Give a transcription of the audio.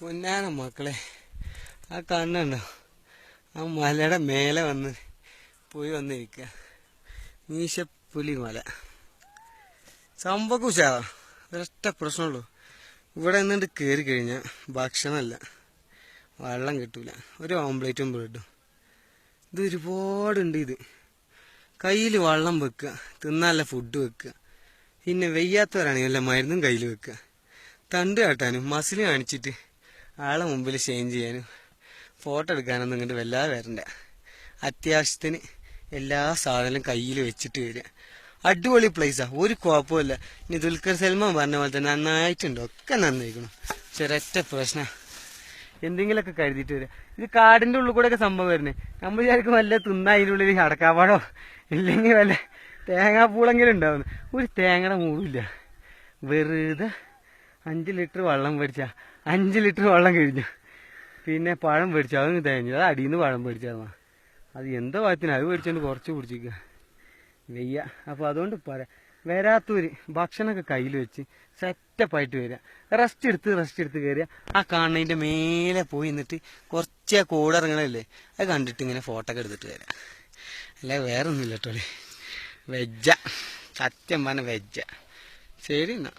പൊന്നാന മക്കളെ. ആ കണ്ണുണ്ടോ? ആ മലയുടെ മേലെ വന്ന് പോയി വന്നിരിക്കുക മീശപ്പുലി മല. സംഭവം ഉഷാ ഒരൊറ്റ പ്രശ്നമുള്ളൂ. ഇവിടെ നിന്നിട്ട് കയറി കഴിഞ്ഞാൽ ഭക്ഷണമല്ല വെള്ളം കിട്ടൂല. ഒരു ഓംപ്ലേറ്റും ബ്രെഡും ഇത് ഒരുപാടുണ്ട് ഇത്. കയ്യിൽ വെള്ളം വെക്കുക തിന്നാല്ല ഫുഡ് വെക്കുക പിന്നെ വെയ്യാത്തവരാണെങ്കിൽ വല്ല മരുന്നും കയ്യിൽ വെക്കുക തണ്ട് കാട്ടാനും മസിൽ കാണിച്ചിട്ട് ആളെ മുമ്പിൽ ചേഞ്ച് ചെയ്യാനും ഫോട്ടോ എടുക്കാനൊന്നും ഇങ്ങോട്ട് വല്ലാതെ വരണ്ട. അത്യാവശ്യത്തിന് എല്ലാ സാധനവും കയ്യിൽ വെച്ചിട്ട് വരിക. അടിപൊളി പ്ലേസാ ഒരു കുഴപ്പമില്ല ഇനി ദുൽഖർ സൽമാൻ പറഞ്ഞ പോലെ തന്നെ നന്നായിട്ടുണ്ട്. ഒക്കെ നന്നായിരിക്കണം ഒരൊറ്റ പ്രശ്നം. എന്തെങ്കിലുമൊക്കെ കരുതിയിട്ട് വരിക. ഇത് കാടിന്റെ ഉള്ളിൽ കൂടെയൊക്കെ സംഭവം വരുന്നേ. നമ്മൾ വിചാരിക്കും വല്ല തിന്ന അതിനുള്ളിൽ അടക്കാപ്പാടോ ഇല്ലെങ്കിൽ വല്ല തേങ്ങാപ്പൂളെങ്കിലും ഉണ്ടാവുന്നു. ഒരു തേങ്ങയുടെ മൂവില്ല. വെറുതെ അഞ്ച് ലിറ്റർ വെള്ളം മേടിച്ച. അഞ്ച് ലിറ്റർ വെള്ളം കഴിഞ്ഞു. പിന്നെ പഴം മേടിച്ചു. അതൊന്നും തേഞ്ഞു. അത് അടിയിൽ നിന്ന് പഴം മേടിച്ചതാ. അത് എന്തോ ഭാഗത്തിന് അത് മേടിച്ചോണ്ട് കുറച്ച് പിടിച്ചിക്ക വെയ്യ. അപ്പോൾ അതുകൊണ്ട് പറയാം വരാത്തവര് ഭക്ഷണമൊക്കെ കയ്യിൽ വെച്ച് സെറ്റപ്പായിട്ട് വരിക റെസ്റ്റ് എടുത്ത് റെസ്റ്റ് എടുത്ത് കയറുക ആ കാണുന്നതിന്റെ മേലെ പോയി നിന്നിട്ട് കുറച്ച് ആ കൂടിറങ്ങണല്ലേ അത് കണ്ടിട്ട് ഇങ്ങനെ ഫോട്ടോ ഒക്കെ എടുത്തിട്ട് വരാം. അല്ല വേറെ ഒന്നുമില്ല കേട്ടോ. വെജ്ജ. സത്യം പറഞ്ഞ വെജ്ജ. ശരി എന്നാ.